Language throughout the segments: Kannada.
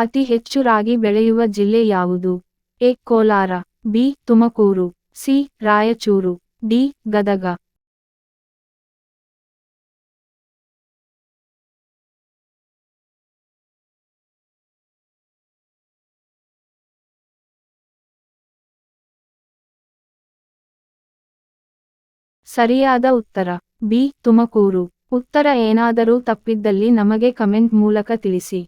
ಅತಿ ಹೆಚ್ಚು ರಾಗಿ ಬೆಳೆಯುವ ಜಿಲ್ಲೆ ಯಾವುದು? A. Kolar, B. Tumakuru, C. Raichur, D. Gadag. ಸರಿಯಾದ ಉತ್ತರ, ಬಿ. ತುಮಕೂರು. ಉತ್ತರ ಏನಾದರೂ ತಪ್ಪಿದ್ದಲ್ಲಿ ನಮಗೆ ಕಮೆಂಟ್ ಮೂಲಕ ತಿಳಿಸಿ.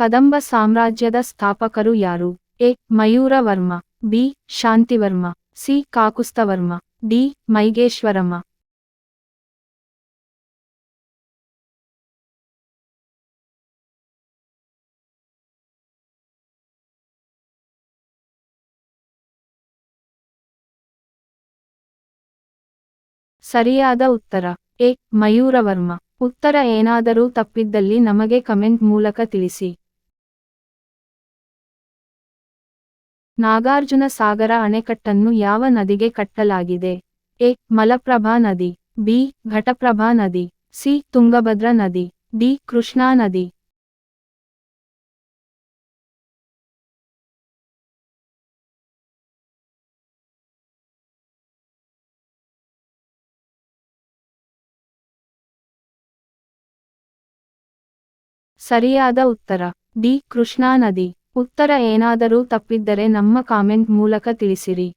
ಕದಂಬ ಸಾಮ್ರಾಜ್ಯದ ಸ್ಥಾಪಕರು ಯಾರು? A. Mayuravarma, B. Shantivarma, C. Kakusthavarma, D. Maigeshwaramma. ಸರಿಯಾದ ಉತ್ತರ. ಎ. ಮಯೂರವರ್ಮ. ಉತ್ತರ ಏನಾದರೂ ತಪ್ಪಿದ್ದಲ್ಲಿ ನಮಗೆ ಕಮೆಂಟ್ ಮೂಲಕ ತಿಳಿಸಿ. ನಾಗಾರ್ಜುನ ಸಾಗರ ಅಣೆಕಟ್ಟನ್ನು ಯಾವ ನದಿಗೆ ಕಟ್ಟಲಾಗಿದೆ? ಎ. ಮಲಪ್ರಭಾ ನದಿ, ಬಿ. ಘಟಪ್ರಭಾ ನದಿ, ಸಿ. ತುಂಗಭದ್ರಾ ನದಿ, ಡಿ. ಕೃಷ್ಣಾ ನದಿ. ಸರಿಯಾದ ಉತ್ತರ, ಡಿ. ಕೃಷ್ಣಾ ನದಿ. ಉತ್ತರ ಏನಾದರೂ ತಪ್ಪಿದ್ದರೆ ನಮ್ಮ ಕಾಮೆಂಟ್ ಮೂಲಕ ತಿಳಿಸಿರಿ.